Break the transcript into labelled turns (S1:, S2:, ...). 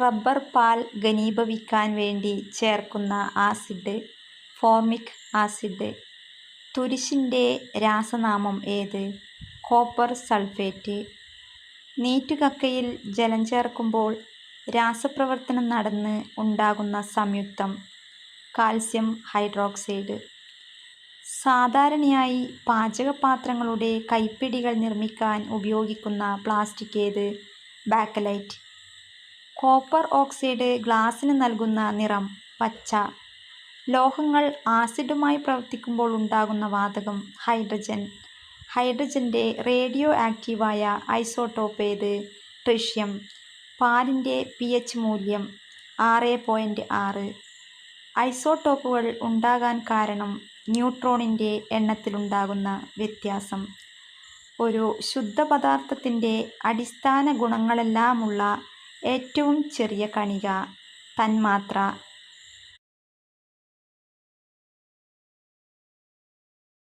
S1: Rubber പാൽ ഘനീഭവിക്കാൻ വേണ്ടി ചേർക്കുന്ന ആസിഡ് ഫോർമിക് ആസിഡ്. തുരിശിന്റെ രാസനാമം ഏത്? Copper sulphate. നീറ്റുകക്കയിൽ ജലം ചേർക്കുമ്പോൾ രാസപ്രവർത്തനം നടന്ന് ഉണ്ടാകുന്ന സംയുക്തം കാൽസ്യം ഹൈഡ്രോക്സൈഡ്. സാധാരണയായി പാചകപാത്രങ്ങളുടെ കൈപ്പിടികൾ നിർമ്മിക്കാൻ ഉപയോഗിക്കുന്ന പ്ലാസ്റ്റിക് ഏത്? ബാക്കലൈറ്റ്. കോപ്പർ ഓക്സൈഡ് ഗ്ലാസ്സിന് നൽകുന്ന നിറം പച്ച. ലോഹങ്ങൾ ആസിഡുമായി പ്രവർത്തിക്കുമ്പോൾ ഉണ്ടാകുന്ന വാതകം ഹൈഡ്രജൻ. ഹൈഡ്രജന്റെ റേഡിയോ ആക്റ്റീവായ ഐസോട്ടോപ്പ് ഏത്? ട്രിഷ്യം. പാലിന്റെ പി. എച്ച്. മൂല്യം ആറ് പോയിന്റ് ആറ്. ഐസോട്ടോപ്പുകൾ ഉണ്ടാകാൻ കാരണം ന്യൂട്രോണിന്റെ എണ്ണത്തിലുണ്ടാകുന്ന വ്യത്യാസം. ഒരു ശുദ്ധ പദാർത്ഥത്തിന്റെ അടിസ്ഥാന ഗുണങ്ങളെല്ലാമുള്ള ഏറ്റവും ചെറിയ കണിക. തന്മാത്ര